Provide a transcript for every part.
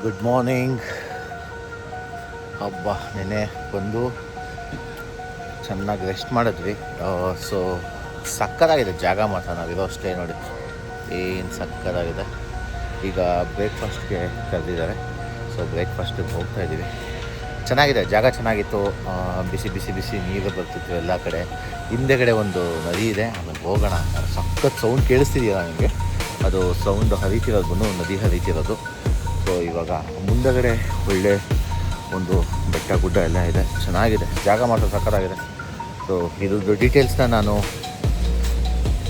Good morning ಹಬ್ಬ ನೆನೆ ಬಂದು ಚೆನ್ನಾಗಿ ರೆಸ್ಟ್ ಮಾಡಿದ್ವಿ. ಸೊ ಸಕ್ಕತ್ತಾಗಿದೆ ಜಾಗ ಮಾತ್ರ ನಾವಿರೋ ಅಷ್ಟೇ ನೋಡಿ. ಏನು ಸಕ್ಕತ್ತಾಗಿದೆ. ಈಗ ಬ್ರೇಕ್ಫಾಸ್ಟ್ಗೆ ಕರೆದಿದ್ದಾರೆ. ಸೊ ಬ್ರೇಕ್ಫಾಸ್ಟಿಗೆ ಹೋಗ್ತಾ ಇದ್ದೀವಿ. ಚೆನ್ನಾಗಿದೆ, ಜಾಗ ಚೆನ್ನಾಗಿತ್ತು. ಬಿಸಿ ಬಿಸಿ ಬಿಸಿ ನೀರು ಬರ್ತಿತ್ತು ಎಲ್ಲ ಕಡೆ. ಹಿಂದೆಗಡೆ ಒಂದು ನದಿ ಇದೆ, ಆಮೇಲೆ ಹೋಗೋಣ ಸಖತ್ ಸೌಂಡ್ ಕೇಳಿಸ್ತಿದೆಯಲ್ಲ ನನಗೆ ಅದು ಸೌಂಡ್ ಹರಿತಿರೋದು ನದಿ ಹರಿತಿರೋದು. ಸೊ, ಇವಾಗ ಮುಂದಗಡೆ ಒಳ್ಳೆ ಒಂದು ಬೆಟ್ಟ ಗುಡ್ಡ ಎಲ್ಲ ಇದೆ. ಚೆನ್ನಾಗಿದೆ. ಜಾಗ ಮಾತ್ರ ಸಕ್ಕತ್ತಾಗಿದೆ ಸೊ, ಇದ್ರದ್ದು ಡೀಟೇಲ್ಸ್ನ ನಾನು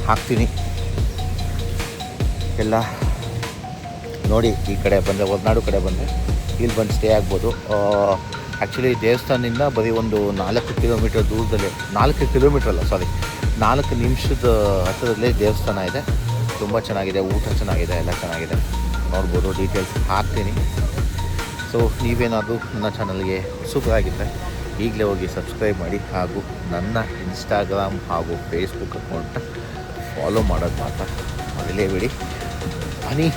ಹಾಕ್ತೀನಿ. ಎಲ್ಲ ನೋಡಿ, ಈ ಕಡೆ ಬಂದರೆ, ಹೊರನಾಡು ಕಡೆ ಬಂದರೆ ಇಲ್ಲಿ ಬಂದು ಸ್ಟೇ ಆಗ್ಬೋದು. ಆ್ಯಕ್ಚುಲಿ ದೇವಸ್ಥಾನದಿಂದ ಬರೀ ಒಂದು ನಾಲ್ಕು ಕಿಲೋಮೀಟರ್ ದೂರದಲ್ಲಿ, ನಾಲ್ಕು ಕಿಲೋಮೀಟರ್ ಅಲ್ಲ ಸಾರಿ ನಾಲ್ಕು ನಿಮಿಷದ ಹತ್ತಿರದಲ್ಲೇ ದೇವಸ್ಥಾನ ಇದೆ. ತುಂಬ ಚೆನ್ನಾಗಿದೆ, ಊಟ ಚೆನ್ನಾಗಿದೆ, ಎಲ್ಲ ಚೆನ್ನಾಗಿದೆ. ನೋಡ್ಬೋದು ಡೀಟೇಲ್ಸ್ ಹಾಕ್ತೀನಿ. ಸೊ ನೀವೇನಾದರೂ ನನ್ನ ಚಾನಲ್ಗೆ ಆಗಿದ್ದರೆ ಈಗಲೇ ಹೋಗಿ ಸಬ್ಸ್ಕ್ರೈಬ್ ಮಾಡಿ ಹಾಗೂ ನನ್ನ ಇನ್ಸ್ಟಾಗ್ರಾಮ್ ಹಾಗೂ ಫೇಸ್ಬುಕ್ ಅಕೌಂಟ್ನ ಫಾಲೋ ಮಾಡೋದು ಮಾತ್ರ. ಬಿಡಿ. ಅನಿ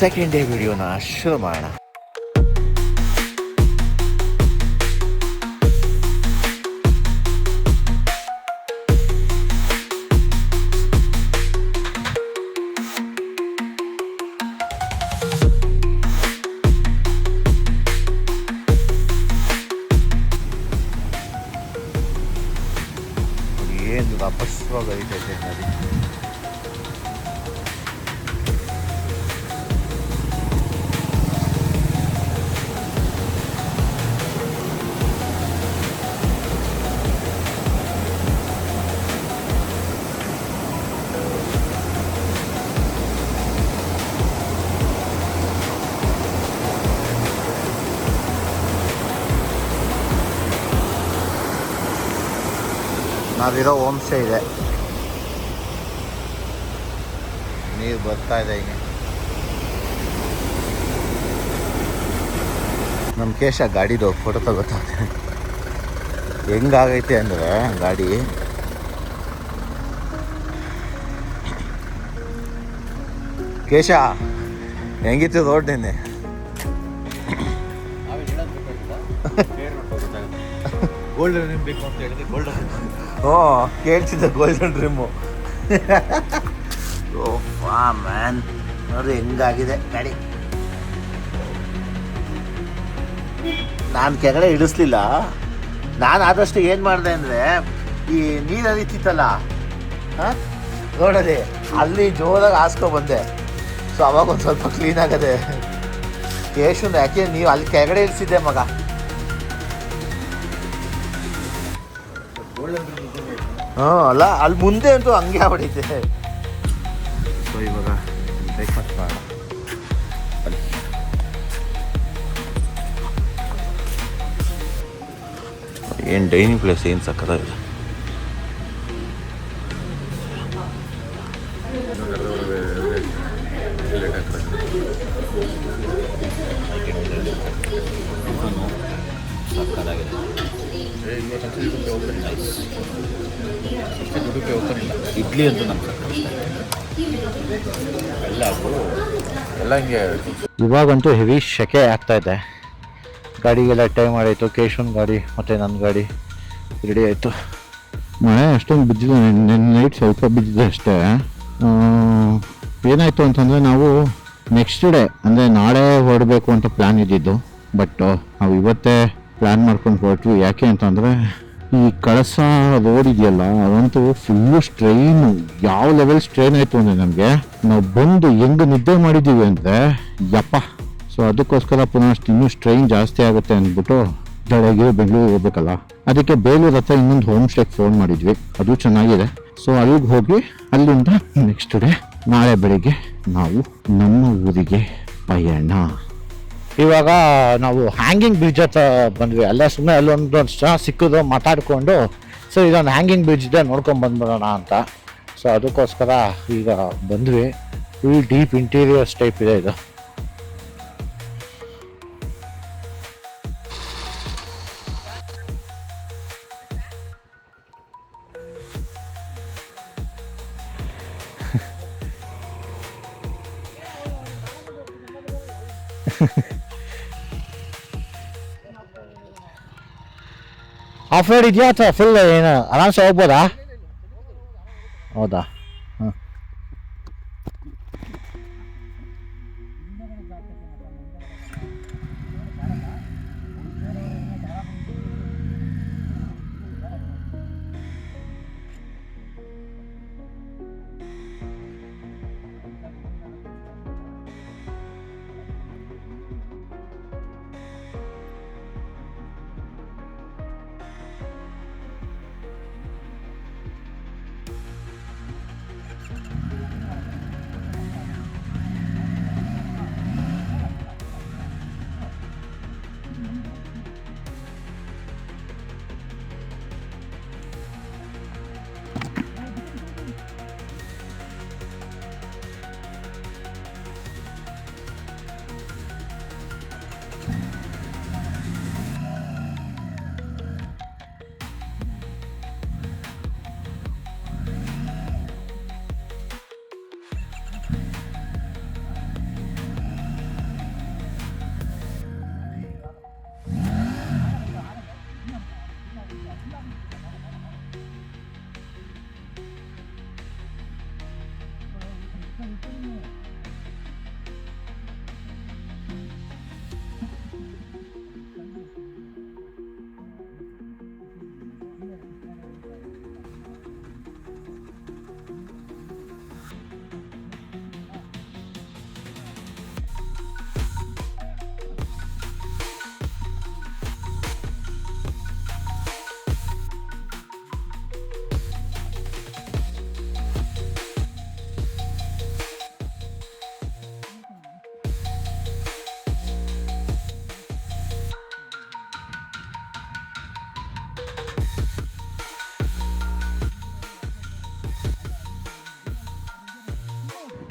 ಸೆಕೆಂಡ್ ಡೇ ವಿಡಿಯೋನ ಶುರು ಮಾಡೋಣ. ವಾಪಸ್ವಾಗಿ ಹರಿತೈತೆ ನದಿ ನಾವಿರೋ ಹೋಮ್ ಸ್ಟೇ ಇದೆ ನೀರು ಬರ್ತಾ ಇದೆ ಹಿಂಗೆ. ನಮ್ಮ ಕೇಶ ಗಾಡಿದು ಫೋಟೋ ತಗೋತಾರೆ ಹೆಂಗಾಗೈತೆ ಅಂದರೆ ಗಾಡಿ. ಕೇಶ ಹೆಂಗಿತ್ತು ರೋಡ್ ನಿನ್ನೆ? ಗೋಲ್ಡನ್ ರಿಮ್ ಬೇಕು ಅಂತ ಹೇಳಿದ್ರೆ ಗೋಲ್ಡನ್ ಓ ಕೇಳ್ತಿದ್ದೆ ಗೋಲ್ಡನ್ ಡ್ರೀಮು ಓ ಫಾ ಮ್ಯಾನ್. ನೋಡಿ ಹೆಂಗಾಗಿದೆ. ಗಾಡಿ ನಾನು ಕೆಳಗಡೆ ಇಡಿಸ್ಲಿಲ್ಲ ನಾನು ಆದಷ್ಟು ಏನು ಮಾಡಿದೆ ಅಂದರೆ, ಈ ನೀರು ಹರಿತಿತ್ತಲ್ಲ, ಹಾಂ? ನೋಡಲಿ ಅಲ್ಲಿ ಜೋರಾಗಿ ಹಾಸ್ಕೊ ಬಂದೆ. ಸೊ, ಅವಾಗ ಒಂದು ಸ್ವಲ್ಪ ಕ್ಲೀನ್ ಆಗದೆ. ಕೇಶನ್ ಯಾಕೆ ನೀವು ಅಲ್ಲಿ ಕೆಳಗಡೆ ಇಳಿಸಿದ್ದೆ ಮಗ? ಹಾಂ, ಅಲ್ಲ, ಅಲ್ಲಿ ಮುಂದೆ ಅಂತೂ ಹಂಗೆ ಆಗ್ಬಿಡೈತೆ ಸೊ ಇವಾಗ ಬ್ರೇಕ್ಫಾಸ್ಟ್ ಮಾಡೋಣ. ಏನು ಡೈನಿಂಗ್ ಪ್ಲೇಸ್ ಏನು ಸಕ್ಕತ್ತಾಗಿದೆ ಇಡ್ಲಿ ಅಂತ ನಮ್ಮ ಎಲ್ಲ ಎಲ್ಲ ಹಿಂಗೆ ಇವಾಗಂತೂ ಹೆವಿ ಶೆಕೆ ಆಗ್ತಾ ಇದೆ. ಗಾಡಿಗೆಲ್ಲ ಟೈಮ್ ಆಡಾಯಿತು ಕೇಶವನ್ ಗಾಡಿ ಮತ್ತು ನನ್ನ ಗಾಡಿ ರೆಡಿ ಆಯಿತು. ಮಳೆ ಅಷ್ಟೊಂದು ಬಿದ್ದಿದೆ ನಿನ್ನೆ ನೈಟ್ ಸ್ವಲ್ಪ ಬಿದ್ದಿದೆ ಅಷ್ಟೇ. ಏನಾಯಿತು ಏನಾಯ್ತು ಅಂತಂದರೆ ನಾವು ನೆಕ್ಸ್ಟ್ ಡೇ ಅಂದರೆ ನಾಳೆ ಹೊರಡಬೇಕು ಅಂತ ಪ್ಲ್ಯಾನ್ ಇದ್ದಿದ್ದು. ಬಟ್ ನಾವು ಇವತ್ತೇ ಪ್ಲ್ಯಾನ್ ಮಾಡ್ಕೊಂಡು ಹೊರಟ್ವಿ. ಯಾಕೆ ಅಂತಂದರೆ ಈ ಕಳಸ ರೋಡ್ ಇದೆಯಲ್ಲ ಅದಂತೂ ಫುಲ್ಲು ಸ್ಟ್ರೈನ್ ಯಾವ ಲೆವೆಲ್ ಸ್ಟ್ರೈನ್ ಆಯಿತು ಅಂದರೆ ನಮಗೆ? ನಾವು ಬಂದು ಹೆಂಗೆ ನಿದ್ದೆ ಮಾಡಿದ್ದೀವಿ ಅಂದರೆ, ಯಪ್ಪ. ಸೊ ಅದಕ್ಕೋಸ್ಕರ ಪುನಃ ಇನ್ನೂ ಸ್ಟ್ರೈನ್ ಜಾಸ್ತಿ ಆಗುತ್ತೆ ಅಂದ್ಬಿಟ್ಟು ಬೆಳಗ್ಗೆ ಬೆಂಗಳೂರಿಗೆ ಹೋಗ್ಬೇಕಲ್ಲ. ಅದಕ್ಕೆ ಬೇಲೂರು ಹತ್ರ ಇನ್ನೊಂದು ಹೋಮ್ ಸ್ಟೇಗೆ ಫೋನ್ ಮಾಡಿದ್ವಿ. ಅದು ಚೆನ್ನಾಗಿದೆ. ಸೊ ಅಲ್ಲಿಗೆ ಹೋಗಿ ಅಲ್ಲಿಂದ ನೆಕ್ಸ್ಟ್ ಡೇ ನಾಳೆ ಬೆಳಿಗ್ಗೆ ನಾವು ನಮ್ಮ ಊರಿಗೆ ಪಯಣ. ಇವಾಗ ನಾವು ಹ್ಯಾಂಗಿಂಗ್ ಬ್ರಿಡ್ಜ್ ಹತ್ರ ಬಂದ್ವಿ. ಅಲ್ಲೇ ಸುಮ್ಮನೆ ಅಲ್ಲೊಂದು ಜನ ಸಿಕ್ಕಿದ್ರು, ಮಾತಾಡಿಕೊಂಡು ಸೊ ಇದೊಂದು ಹ್ಯಾಂಗಿಂಗ್ ಬ್ರಿಡ್ಜ್ ಇದೆ, ನೋಡ್ಕೊಂಡು ಬಂದ್ಬಿಡೋಣ ಅಂತ. ಸೊ ಅದಕ್ಕೋಸ್ಕರ ಈಗ ಬಂದ್ವಿ. ಫುಲ್ ಡೀಪ್ ಇಂಟೀರಿಯರ್ಸ್ ಟೈಪ್ ಇದೆ ಇದು. ಆಫ್ ರೋಡ್ ಇದೆಯಾ ಅಥವಾ ಫುಲ್ ಏನು ಆರಾಮ್ಸೆ ಹೋಗ್ಬೋದಾ ಹೌದಾ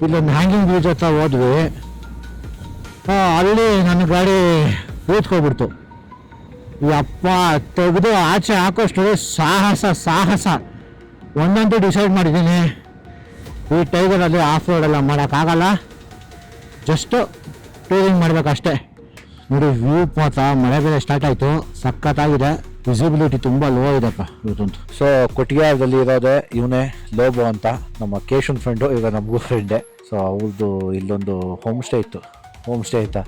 ಇಲ್ಲೊಂದು ಹ್ಯಾಂಗಿಂಗ್ ಬ್ರಿಡ್ಜ್ ಹತ್ರ ಹೋದ್ವಿ. ಅಲ್ಲಿ ನನ್ನ ಗಾಡಿ ಕೂತ್ಕೊಬಿಡ್ತು ಈ ಅಪ್ಪ, ತೆಗೆದು ಆಚೆ ಹಾಕೋಷ್ಟು ಸಾಹಸ ಸಾಹಸ. ಒಂದಂತೂ ಡಿಸೈಡ್ ಮಾಡಿದ್ದೀನಿ. ಈ ಟೈಗರಲ್ಲಿ ಆಫ್ ರೋಡ್ ಎಲ್ಲ ಮಾಡೋಕ್ಕಾಗಲ್ಲ. ಜಸ್ಟು ಟೂರಿಂಗ್ ಮಾಡಬೇಕಷ್ಟೇ. ನೋಡಿ, ವ್ಯೂ ಮಾತ್ರ ಮಳೆ ಬೇರೆ ಸ್ಟಾರ್ಟ್ ಆಯಿತು. ಸಖತ್ತಾಗಿದೆ. ವಿಸಿಬಿಲಿಟಿ ತುಂಬ ಲೋ ಇದೆಪ್ಪ ಇವತ್ತೊಂದು ಸೊ ಕೊಟ್ಟಿಗೆದಲ್ಲಿ ಇರೋದೆ ಇವನೇ ಲೋಬೋ ಅಂತ ನಮ್ಮ ಕೇಶನ್ ಫ್ರೆಂಡು ಈಗ ನಮಗೂ ಫ್ರೆಂಡೇ ಸೊ ಅವ್ರದ್ದು ಇಲ್ಲೊಂದು ಹೋಮ್ ಸ್ಟೇ ಇತ್ತು. ಹೋಮ್ ಸ್ಟೇ ಆಯ್ತಾ?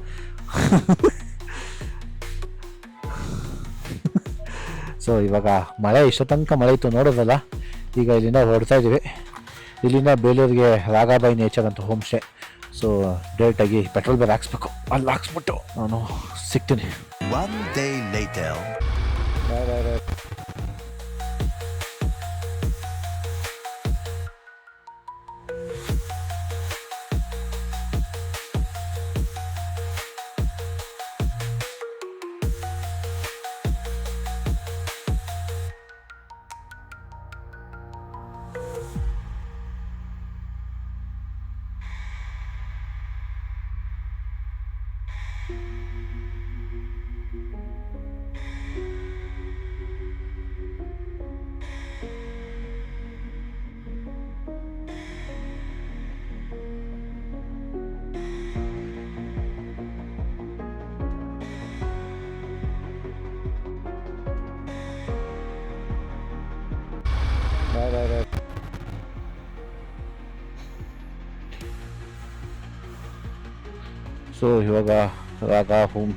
ಸೊ ಇವಾಗ ಮಳೆ, ಇಷ್ಟ ತನಕ ಮಳೆ ಇತ್ತು, ನೋಡೋದಲ್ಲ. ಈಗ ಇಲ್ಲಿಂದ ಹೊರಡ್ತಾ ಇದ್ದೀವಿ ಇಲ್ಲಿಂದ ಬೇಲೂರಿಗೆ ರಾಗಾಬಾಯಿ ನೇಚರ್ ಅಂತ ಹೋಮ್ ಸ್ಟೇ ಸೊ ಡೈರೆಕ್ಟಾಗಿ ಪೆಟ್ರೋಲ್ ಬೇರೆ ಹಾಕ್ಸ್ಬೇಕು. ಅಲ್ಲಿ ಹಾಕ್ಸ್ಬಿಟ್ಟು ನಾನು ಸಿಗ್ತೀನಿ. Bye bye bye. ಸೊ ಇವಾಗ ರಾಗ ಹೋಮ್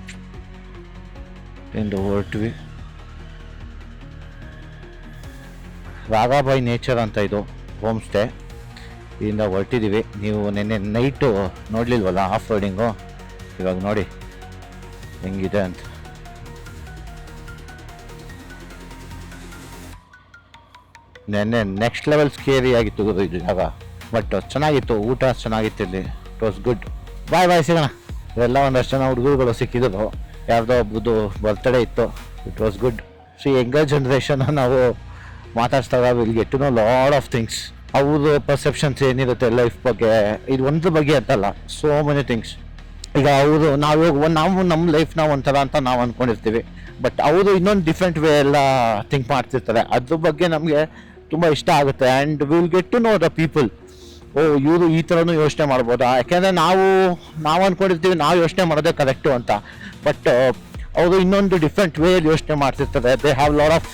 ಎಂದು ಹೊರಟ್ವಿ. ರಾಗಾಬಾಯಿ ನೇಚರ್ ಅಂತ ಇದು ಹೋಮ್ ಸ್ಟೇ ಇಲ್ಲಿಂದ ಹೊರಟಿದ್ದೀವಿ ನೀವು ನಿನ್ನೆ ನೈಟು ನೋಡಲಿಲ್ವಲ್ಲ ಆಫ್ ರೋಡಿಂಗು ಇವಾಗ ನೋಡಿ ಹೆಂಗಿದೆ ಅಂತ. ನೆನ್ನೆ ನೆಕ್ಸ್ಟ್ ಲೆವೆಲ್ ಸ್ಕೇರಿ ಆಗಿತ್ತು ಇದು ಜಾಗ ಬಟ್ ಚೆನ್ನಾಗಿತ್ತು, ಊಟ ಚೆನ್ನಾಗಿತ್ತು ಇಲ್ಲಿ. It was good bye bye ಸಿಗೋಣ. ಇವೆಲ್ಲ ಒಂದಷ್ಟು ಜನ ಹುಡುಗರುಗಳು ಸಿಕ್ಕಿದ್ರು. ಯಾರ್ದೋ ಒಬ್ಬದು ಬರ್ತ್ಡೇ ಇತ್ತು. It was good so younger generation ನಾವು ಮಾತಾಡ್ಸ್ದಾಗ will get to know lot of things ಅವ್ರ ಪರ್ಸೆಪ್ಷನ್ಸ್ ಏನಿರುತ್ತೆ ಲೈಫ್ ಬಗ್ಗೆ. ಇದು ಒಂದು ಬಗ್ಗೆ ಅಂತಲ್ಲ ಸೋ ಮೆನಿ ಥಿಂಗ್ಸ್ ಈಗ ಅವರು ನಾವು ನಾವು ನಮ್ಮ ಲೈಫ್ನ ಒಂಥರ ಅಂತ ನಾವು ಅಂದ್ಕೊಂಡಿರ್ತೀವಿ ಬಟ್ ಅವರು ಇನ್ನೊಂದು ಡಿಫ್ರೆಂಟ್ ವೇ ಎಲ್ಲ ಥಿಂಕ್ ಮಾಡ್ತಿರ್ತಾರೆ. ಅದ್ರ ಬಗ್ಗೆ ನಮಗೆ ತುಂಬ ಇಷ್ಟ ಆಗುತ್ತೆ. And will get to know the people oh, ಇವರು ಈ ಥರನೂ ಯೋಚನೆ ಮಾಡ್ಬೋದಾ? ಯಾಕೆಂದರೆ ನಾವು ನಾವು ಅಂದ್ಕೊಂಡಿರ್ತೀವಿ ನಾವು ಯೋಚನೆ ಮಾಡೋದೇ ಕರೆಕ್ಟು ಅಂತ. ಬಟ್ ಅವರು ಇನ್ನೊಂದು ಡಿಫ್ರೆಂಟ್ ವೇ ಯೋಚನೆ ಮಾಡ್ತಿರ್ತಾರೆ. They have lot of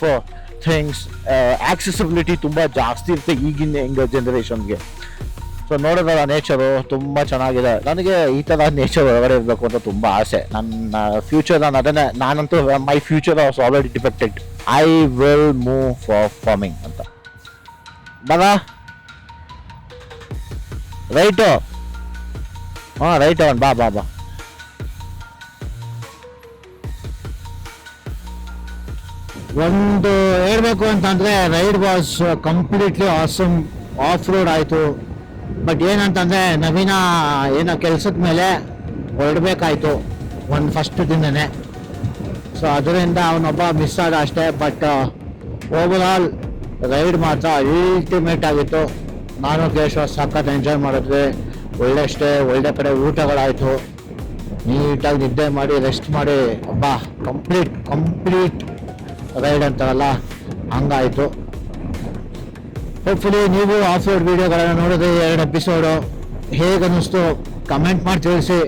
things accessibility ತುಂಬ ಜಾಸ್ತಿ ಇರುತ್ತೆ ಈಗಿನ ಹೆಂಗ ಜನ್ರೇಷನ್ಗೆ ಸೊ ನೋಡೋದಲ್ಲ ನೇಚರು ತುಂಬ ಚೆನ್ನಾಗಿದೆ. ನನಗೆ ಈ ಥರ ನೇಚರ್ ಒಳಗಡೆ ಇರಬೇಕು ಅಂತ ತುಂಬ ಆಸೆ. ನನ್ನ ಫ್ಯೂಚರ್ ನಾನು ಅದನ್ನೇ, ನಾನಂತೂ my future as already defected I will move for farming ಅಂತ. ಬರ ರೈಟು ಹಾಂ ರೈಟ್ ಅವನ್ ಬಾ ಬಾ ಬಾ ಒಂದು ಹೇಳ್ಬೇಕು ಅಂತಂದ್ರೆ ride was completely awesome off road ಆಯಿತು. ಬಟ್ ಏನಂತಂದರೆ ನವೀನ ಏನೋ ಕೆಲ್ಸದ ಮೇಲೆ ಹೊರಡ್ಬೇಕಾಯ್ತು ಒಂದು ಫಸ್ಟ್ ದಿನನೇ. ಸೊ ಅದರಿಂದ ಅವನೊಬ್ಬ ಮಿಸ್ ಆದ ಅಷ್ಟೇ. ಬಟ್ ಓವರ್ ಆಲ್ ರೈಡ್ ಮಾತ್ರ ಅಲ್ಟಿಮೇಟ್ ಆಗಿತ್ತು. ನಾನು ಕೇಶವ ಸಖತ್ ಎಂಜಾಯ್ ಮಾಡಿದ್ವಿ. ಒಳ್ಳೆ ಸ್ಟೇ ಒಳ್ಳೆ ಕಡೆ ಊಟಗಳಾಯಿತು. ನೀಟಾಗಿ ನಿದ್ದೆ ಮಾಡಿ ರೆಸ್ಟ್ ಮಾಡಿ, ಅಬ್ಬಾ ಕಂಪ್ಲೀಟ್ ಕಂಪ್ಲೀಟ್ ರೈಡ್ ಅಂತಾರಲ್ಲ, ಹಂಗಾಯಿತು. ಹೋಪ್ಫುಲಿ ನೀವು ಆಫ್ ರೋಡ್ ವೀಡಿಯೋಗಳನ್ನು ನೋಡಿದ್ರೆ ಎರಡು ಎಪಿಸೋಡು ಹೇಗೆ ಅನ್ನಿಸ್ತು ಕಮೆಂಟ್ ಮಾಡಿ ತಿಳಿಸಿ.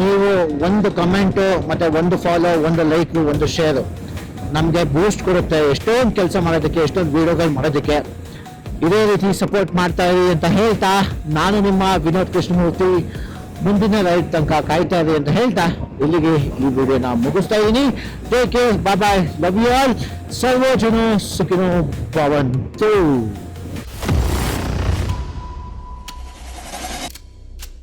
ನೀವು ಒಂದು ಕಮೆಂಟು ಮತ್ತು ಒಂದು ಫಾಲೋ ಒಂದು ಲೈಕು ಒಂದು ಶೇರು ನಮಗೆ ಬೂಸ್ಟ್ ಕೊಡುತ್ತೆ. ಎಷ್ಟೊಂದು ಕೆಲಸ ಮಾಡೋದಕ್ಕೆ, ಎಷ್ಟೊಂದು ವಿಡಿಯೋಗಳು ಮಾಡೋದಕ್ಕೆ. ಇದೇ ರೀತಿ ಸಪೋರ್ಟ್ ಮಾಡ್ತಾ ಇರಿ ಅಂತ ಹೇಳ್ತಾ ನಾನು ನಿಮ್ಮ ವಿನೋದ್ ಕೃಷ್ಣಮೂರ್ತಿ. ಮುಂದಿನ ರೈಟ್ ತನಕ ಕಾಯ್ತಾ ಇರಿ ಅಂತ ಹೇಳ್ತಾ ಇಲ್ಲಿಗೆ ಈ ವಿಡಿಯೋನ ಮುಗಿಸ್ತಾ ಇದ್ದೀನಿ. Take care bye love you all servo ಜನ ಸುಖಿನೋ ಪವನ್